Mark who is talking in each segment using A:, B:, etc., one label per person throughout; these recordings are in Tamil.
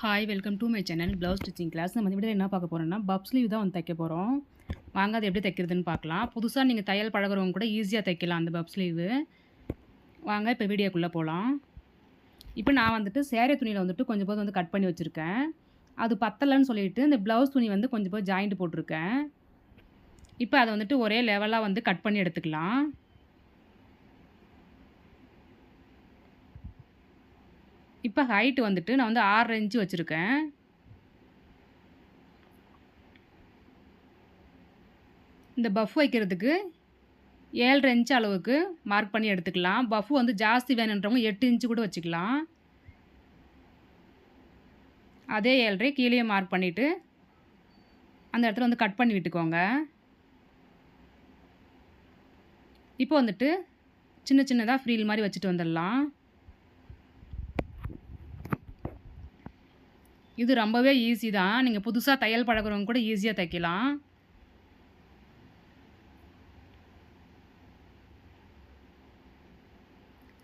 A: Hi welcome to my channel blouse stitching class நம்ம இந்த வீடியோ என்ன பார்க்க போகிறோம்னா பப் ஸ்லீவ் தான் வந்து தைக்க போகிறோம் வாங்க அது எப்படி தைக்கிறதுன்னு பார்க்கலாம். புதுசாக நீங்கள் தையல் பழகுறவங்க கூட ஈஸியாக தைக்கலாம் அந்த பப் ஸ்லீவு வாங்க இப்போ வீடியோக்குள்ளே போகலாம் இப்போ நான் வந்துட்டு சேரீ துணியில் வந்துட்டு கொஞ்சம் போது வந்து கட் பண்ணி வச்சுருக்கேன். அது பத்தலைன்னு சொல்லிட்டு இந்த ப்ளவுஸ் துணி வந்து கொஞ்சம் போது ஜாயிண்ட் போட்டிருக்கேன். இப்போ அதை வந்துட்டு ஒரே லெவலாக வந்து கட் பண்ணி எடுத்துக்கலாம். இப்போ ஹைட்டு வந்துட்டு நான் வந்து ஆறு இன்ச்சு வச்சுருக்கேன். இந்த பஃப் வைக்கிறதுக்கு ஏழரை இன்ச்சு அளவுக்கு மார்க் பண்ணி எடுத்துக்கலாம். பஃப் வந்து ஜாஸ்தி வேணுன்றவங்க எட்டு இன்ச்சு கூட வச்சுக்கலாம். அதே ஏழரை கீழே மார்க் பண்ணிவிட்டு அந்த இடத்துல வந்து கட் பண்ணி விட்டுக்கோங்க. இப்போ வந்துட்டு சின்ன சின்னதாக ஃப்ரீல் மாதிரி வச்சுட்டு வந்துடலாம். இது ரொம்பவே ஈஸி தான். நீங்கள் புதுசாக தையல் பழகுறவங்க கூட ஈஸியாக தைக்கலாம்.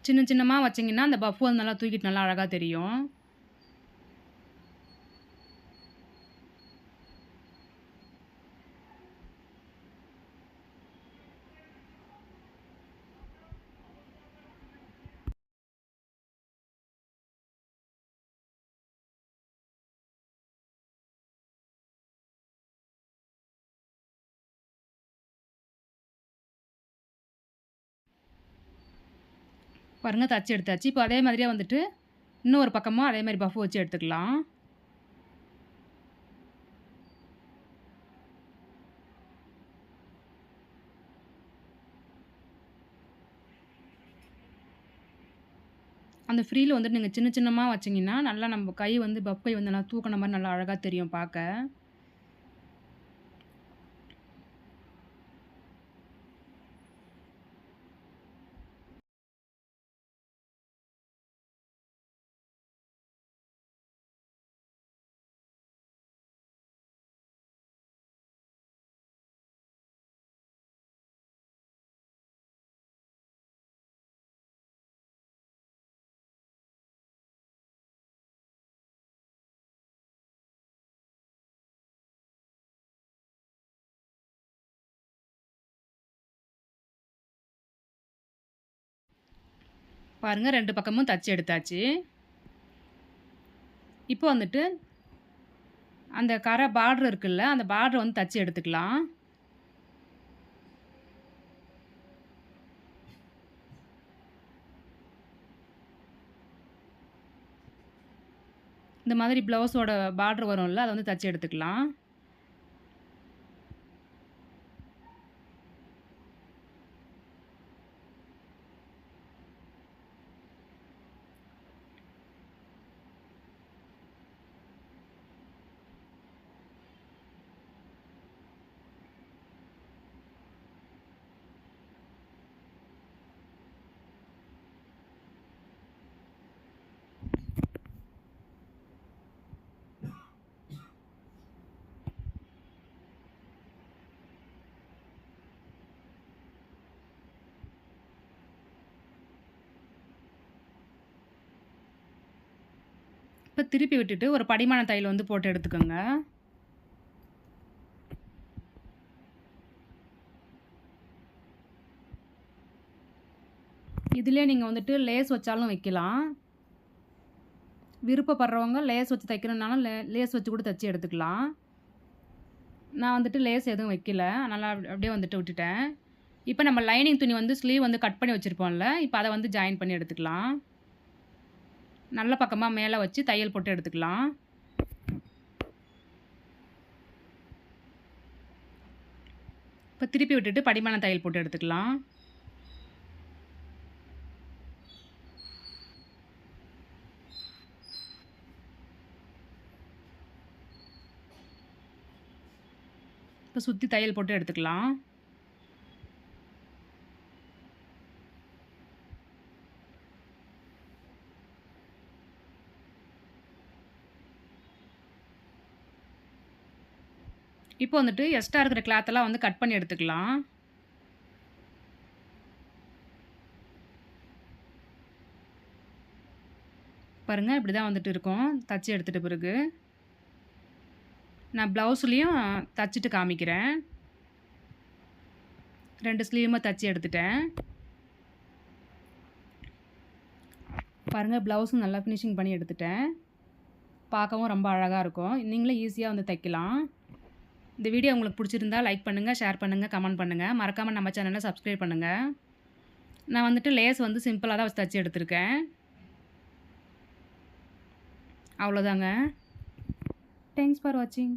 A: சின்ன சின்னமாக வச்சிங்கன்னா அந்த பஃப் வந்து நல்லா தூக்கிட்டு நல்லா அழகாக தெரியும். பாருங்கள் தச்சு எடுத்தாச்சு. இப்போ அதே மாதிரியே வந்துட்டு இன்னொரு பக்கமாக அதே மாதிரி பஃப் வச்சு எடுத்துக்கலாம். அந்த ஃப்ரீயில் வந்துட்டு நீங்கள் சின்ன சின்னமாக வச்சிங்கன்னா நல்லா நம்ம கை வந்து பஃப் கை வந்து நல்லா தூக்கின மாதிரி நல்லா அழகாக தெரியும் பார்க்க பாருங்கள் ரெண்டு பக்கமும் தச்சு எடுத்தாச்சு. இப்போ வந்துட்டு அந்த கரை பார்டர் இருக்குல்ல அந்த பார்டர் வந்து தச்சு எடுத்துக்கலாம். இந்த மாதிரி ப்ளவுஸோட பார்டர் வரும்ல அதை வந்து தச்சு எடுத்துக்கலாம். இப்போ திருப்பி விட்டுட்டு ஒரு படிமான தையல் வந்து போட்டு எடுத்துக்கோங்க. இதிலே நீங்கள் வந்துட்டு லேஸ் வச்சாலும் வைக்கலாம். விருப்பப்படுறவங்க லேஸ் வச்சு தைக்கணுன்னாலும் லே லேஸ் வச்சு கூட தைச்சி எடுத்துக்கலாம். நான் வந்துட்டு லேஸ் எதுவும் வைக்கல. அதனால் அப்படியே வந்துட்டு விட்டுட்டேன். இப்போ நம்ம லைனிங் துணி வந்து ஸ்லீவ் வந்து கட் பண்ணி வச்சுருப்போம்ல இப்போ அதை வந்து ஜாயின் பண்ணி எடுத்துக்கலாம். நல்ல பக்கமாக மேலே வச்சு தையல் போட்டு எடுத்துக்கலாம். இப்போ திருப்பி விட்டுட்டு படிமான தையல் போட்டு எடுத்துக்கலாம். இப்போ சுற்றி தையல் போட்டு எடுத்துக்கலாம். இப்போ வந்துட்டு எக்ஸ்ட்ரா இருக்கிற கிளாத்தெல்லாம் வந்து கட் பண்ணி எடுத்துக்கலாம். பாருங்கள் இப்படி தான் வந்துட்டு இருக்கும். தச்சு எடுத்துகிட்ட பிறகு. நான் ப்ளவுஸ்லேயும் தச்சுட்டு காமிக்கிறேன். ரெண்டு ஸ்லீவுமே தச்சு எடுத்துட்டேன். பாருங்கள் ப்ளவுஸும் நல்லா ஃபினிஷிங் பண்ணி எடுத்துட்டேன். பார்க்கவும் ரொம்ப அழகாக இருக்கும். நீங்களும் ஈஸியாக வந்து தைக்கலாம். இந்த வீடியோ உங்களுக்கு பிடிச்சிருந்தா லைக் பண்ணுங்கள் ஷேர் பண்ணுங்கள் கமெண்ட் பண்ணுங்கள் மறக்காமல் நம்ம சேனலை சப்ஸ்கிரைப் பண்ணுங்கள் நான் வந்துட்டு லேஸ் வந்து சிம்பிளாக தான் வச்சு தச்சு எடுத்திருக்கேன். அவ்வளோதாங்க தேங்க்ஸ் ஃபார் வாட்சிங்